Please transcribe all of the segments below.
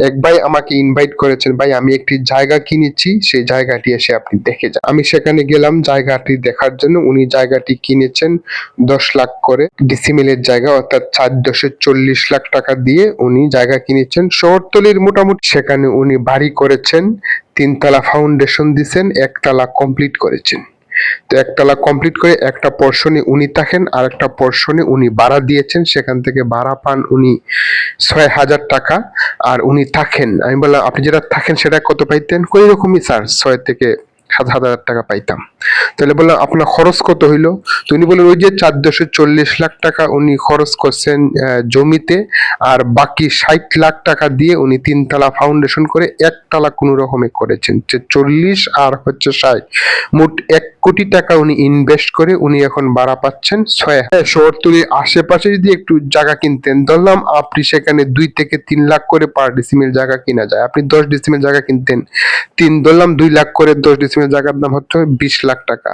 এক ভাই আমাকে ইনভাইট করেছেন, ভাই, আমি একটি জায়গা কিনেছি, সেই জায়গাটি এসে আপনি দেখে যান। আমি সেখানে গেলাম, জায়গাটি দেখার জন্য উনি জায়গাটি কিনেছেন দশ লাখ করে ডিসিমিলের জায়গা, অর্থাৎ চার দশে চল্লিশ লাখ টাকা দিয়ে উনি জায়গা কিনেছেন। শহরতলির মোটামুটি সেখানে উনি বাড়ি করেছেন, তিনতলা ফাউন্ডেশন দিছেন, একতলা কমপ্লিট করেছেন। তো একতলা কমপ্লিট করে একটা পোর্শনে উনি থাকেন আর একটা পোর্শনে উনি ভাড়া দিয়েছেন, সেখান থেকে ভাড়া পান উনি ছয় হাজার টাকা, আর উনি থাকেন। আমি বললাম, আপনি যেটা থাকেন সেটা কত পাইতেন? ওই রকমই, স্যার, ছয় থেকে সাত হাজার টাকা পাইতাম। তাহলে বললাম আপনার খরচ কত হইল? তো উনি বললেন ওই যে চার দশে চল্লিশ লাখ টাকা উনি খরচ করছেন জমিতে আর বাকি ষাট লাখ টাকা দিয়ে উনি তিনতলা ফাউন্ডেশন করে একতলা কোনো রকমে করেছেন। যে চল্লিশ আর হচ্ছে ষাট মোট এক কোটি টাকা উনি ইনভেস্ট করে উনি এখন ভাড়া পাচ্ছেন ছয় হ্যাঁ, শহরতলির আশেপাশে যদি একটু জায়গা কিনতেন ধরলাম আপনি সেখানে দুই থেকে তিন লাখ করে পার ডিসিমেল জায়গা কিনা যায় আপনি দশ ডিসিমেল জায়গা কিনতেন তিন ধরলাম দুই লাখ করে দশ ডিসিমেল জায়গার দাম হচ্ছে বিশ লাখ টাকা।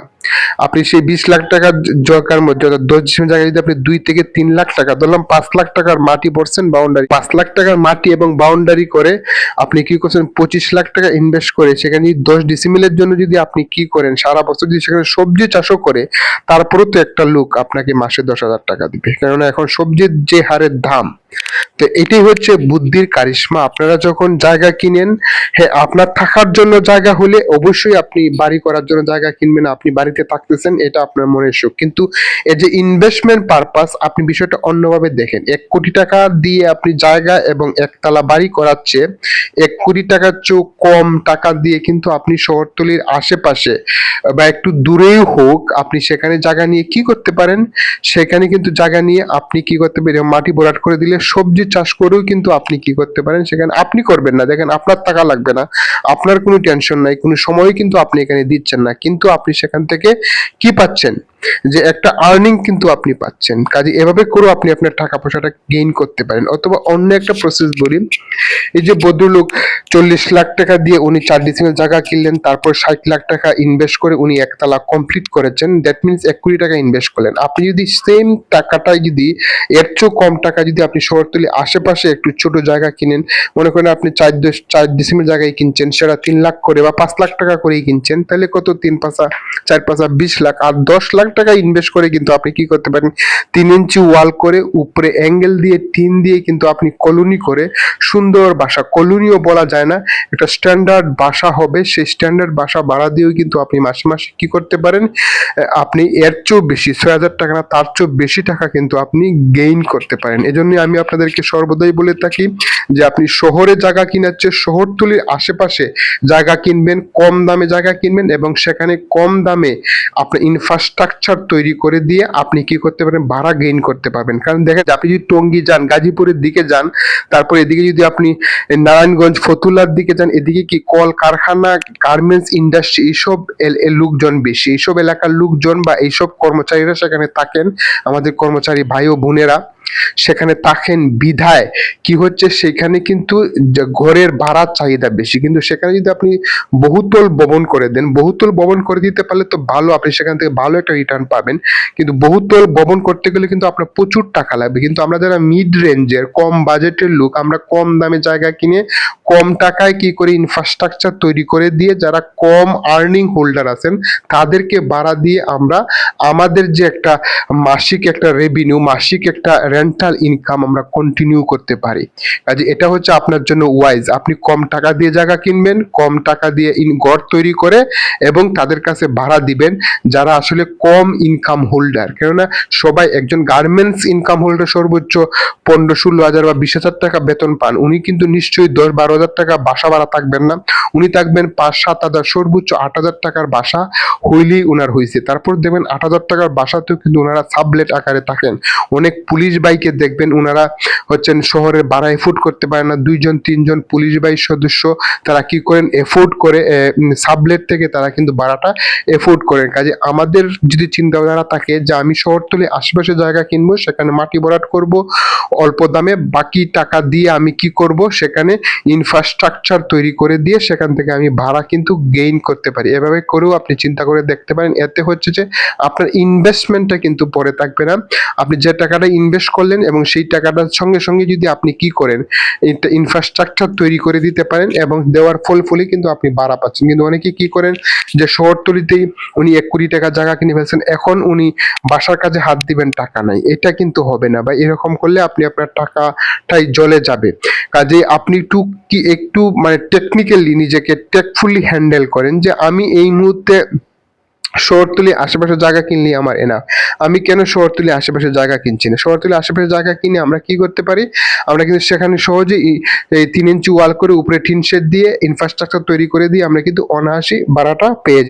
আপনি সেই বিশ লাখ টাকার জায়গার মধ্যে, অর্থাৎ দশ ডিসিমেল জায়গায় যদি আপনি দুই থেকে তিন লাখ টাকা, ধরলাম পাঁচ লাখ টাকার মাটি পড়ছেন বাউন্ডারি পাঁচ লাখ টাকার মাটি এবং বাউন্ডারি করে আপনি কি করছেন, পঁচিশ লাখ টাকা ইনভেস্ট করে সেখানে দশ ডিসিমিলের জন্য যদি আপনি কি করেন, সারা বছর যদি সেখানে সবজি চাষও করে, তারপরেও তো একটা লোক আপনাকে মাসে দশ হাজার টাকা দিবে। কেননা এখন সবজির যে হারের দাম, তো এটাই হচ্ছে বুদ্ধির কারিশমা। আপনারা যখন জায়গা কিনেন হ্যাঁ আপনার থাকার জন্য জায়গা হলে অবশ্যই আপনি বাড়ি করার জন্য জায়গা কিনবেন, আপনি বাড়িতে থাকতেছেন, এটা আপনার মনের সুখ। কিন্তু এই যে ইনভেস্টমেন্ট পারপাস আপনি বিষয়টা অন্যভাবে দেখেন। এক কোটি টাকা দিয়ে আপনি জায়গা এবং একতলা বাড়ি করাচ্ছে এক কোটি টাকার চেয়েও কম টাকা দিয়ে কিন্তু আপনি শহরতলির আশেপাশে বা একটু দূরেই হোক, আপনি সেখানে জায়গা নিয়ে কি করতে পারেন? সেখানে কিন্তু জায়গা নিয়ে আপনি কি করতে পারেন? মাটি ভরাট করে দিলে সবজি চাষ করেও কিন্তু আপনি কি করতে পারেন? সেখানে আপনি করবেন না। দেখেন, আপনার টাকা লাগবে না। আপনার কোনো টেনশন নাই, কোনো সময় কিন্তু আপনি এখানে দিচ্ছেন না। কিন্তু আপনি সেখান থেকে কি পাচ্ছেন যে একটা আর্নিং কিন্তু আপনি পাচ্ছেন। কাজে এভাবে করেও আপনি আপনার টাকা পয়সাটা গেইন করতে পারেন। অথবা অন্য একটা প্রসেস বলি, এই যে ভদ্রলোক চল্লিশ লাখ টাকা দিয়ে উনি চার ডিসিমেল জায়গা কিনলেন, তারপর ষাট লাখ টাকা ইনভেস্ট করে উনি একতলা কমপ্লিট করেছেন দ্যাট মিনস এক কোটি টাকা ইনভেস্ট করলেন। আপনি যদি সেম টাকাটাই যদি, এর চেয়েও কম টাকা যদি আপনি শহরতলি আশেপাশে একটু ছোট জায়গা কিনেন, মনে করেন আপনি চার চার ডিসিমেল জায়গায় কিনছেন, সেটা তিন লাখ করে বা পাঁচ লাখ টাকা করেই কিনছেন, তাহলে কত? তিন পাঁচা, চার পাঁচা, বিশ লাখ, আর দশ লাখ টাকা ইনভেস্ট করে কিন্তু আপনি কি করতে পারেন? তিন ইঞ্চি ওয়াল করে উপরে অ্যাঙ্গেল দিয়ে, টিন দিয়ে কিন্তু আপনি কলোনি করে সুন্দর বাসা, কলোনিও বলা যায় না, একটা স্ট্যান্ডার্ড বাসা হবে। সেই স্ট্যান্ডার্ড বাসা ভাড়া দিয়েও কিন্তু আপনি মাসে মাসে কি করতে পারেন? আপনি এর চেয়েও বেশি, ছয় হাজার টাকা না, তার চেয়েও বেশি টাকা কিন্তু আপনি গেইন করতে পারেন। এজন্যই আমি আপনাদেরকে সর্বদাই বলে থাকি যে আপনি শহরে জায়গা কেনার চেয়ে শহরতলির আশেপাশে জায়গা কিনবেন, কম দামে জায়গা কিনবেন এবং সেখানে কম দামে আপনি ইনফ্রাস্ট্রাকচার তৈরি করে দিয়ে আপনি কি করতে পারেন ভাড়া গেইন করতে পারবেন। কারণ দেখেন, আপনি যদি টঙ্গি যান, গাজীপুরের দিকে যান, তারপর এদিকে যদি আপনি নারায়ণগঞ্জ, ফতুল্লার দিকে যান, এদিকে কি কল কারখানা গার্মেন্টস ইন্ডাস্ট্রি এইসব লোকজন বেশি। এইসব এলাকার লোকজন বা এইসব কর্মচারীরা সেখানে থাকেন। আমাদের কর্মচারী ভাই ও বোনেরা। সেখানে থাকেন বিধায়। কি হচ্ছে? সেখানে কিন্তু ঘরের ভাড়ার চাহিদা বেশি। কিন্তু সেখানে যদি আপনি বহুতল ভবন করে দেন, বহুতল ভবন করে দিতে পারলে তো ভালো, আপনি সেখান থেকে ভালো একটা রিটার্ন পাবেন। কিন্তু বহুতল ভবন করতে গেলে কিন্তু আপনার প্রচুর টাকা লাগবে। কিন্তু আমরা যারা মিড রেঞ্জের কম বাজেটের লোক, আমরা কম দামে জায়গা কিনে কম টাকায় কি করে? ইনফ্রাস্ট্রাকচার তৈরি করে দিয়ে যারা কম আর্নিং হোল্ডার আছেন, তাদেরকে ভাড়া দিয়ে আমরা আমাদের যে একটা মাসিক একটা রেভিনিউ মাসিক একটা রেন্টাল ইনকাম আমরা কন্টিনিউ করতে পারি। কাজে এটা হচ্ছে আপনার জন্য ওয়াইজ আপনি কম টাকা দিয়ে জায়গা কিনবেন, কম টাকা দিয়ে ইন- ঘর তৈরি করে এবং তাদের কাছে ভাড়া দিবেন, যারা আসলে কম ইনকাম হোল্ডার কেননা সবাই একজন গার্মেন্টস ইনকাম হোল্ডার সর্বোচ্চ পনেরো, ষোলো হাজার বা বিশ হাজার টাকা বেতন পান। উনি কিন্তু নিশ্চয়ই দশ, বারো হাজার টাকা বাসা ভাড়া থাকবেন না। উনি থাকবেন পাঁচ, সাত হাজার, সর্বোচ্চ আট হাজার টাকার বাসা হইলেই উনার হয়েছে তারপর দেখবেন আট হাজার টাকার বাসাতেও কিন্তু ওনারা সাবলেট আকারে থাকেন। অনেক পুলিশ বাইকে দেখবেন ওনারা হচ্ছেন শহরে ভাড়া এফোর্ড করতে পারে না। দুইজন, তিনজন পুলিশ বাই সদস্য, তারা কি করেন? এফোর্ড করে সাবলেট থেকে তারা কিন্তু ভাড়াটা এফোর্ড করেন। কাজে আমাদের যদি চিন্তা ভাবনা থাকে যে আমি শহরতলি আশেপাশে জায়গা কিনবো, সেখানে মাটি ভরাট করব, অল্প দামে বাকি টাকা দিয়ে আমি কি করব, সেখানে ইনফ্রাস্ট্রাকচার তৈরি করে দিয়ে সেখান থেকে আমি ভাড়া কিন্তু গেইন করতে পারি। এভাবে করেও আপনি চিন্তা করে দেখতে পারেন। এতে হচ্ছে যে আপনার ইনভেস্টমেন্টটা কিন্তু পরে থাকবে না। আপনি যে টাকাটা ইনভেস্ট করলেন এবং সেই টাকাটার সঙ্গে সঙ্গে যদি আপনি কি করেন ইনফ্রাস্ট্রাকচার তৈরি করে দিতে পারেন এবং দেওয়ার ফল ফলে কিন্তু আপনি বাড়া পাচ্ছেন। কিন্তু অনেকে কি করেন যে শহরতলিতেই উনি এক কোটি টাকা জায়গা কিনে ফেলছেন, এখন উনি বাসার কাজে হাত দিবেন টাকা নাই। এটা কিন্তু হবে না বা এরকম করলে আপনি আপনার টাকাটাই জলে যাবে। কাজে আপনি একটু কি একটু মানে টেকনিক্যালি নিজেকে টেকফুলি হ্যান্ডেল করেন যে আমি এই মুহূর্তে শহরতলি আশেপাশে জায়গা কিনলি আমার এনা আমি কেন শহরতলি আশেপাশে জায়গা কিনছি না? শহরতলি আশেপাশে জায়গা কিনে আমরা কি করতে পারি? আমরা কিন্তু সেখানে সহজে এই- তিন ইঞ্চি ওয়াল করে উপরে টিন শেড দিয়ে ইনফ্রাস্ট্রাকচার তৈরি করে দিয়ে আমরা কিন্তু অনায়াসে ভাড়াটা পেয়ে।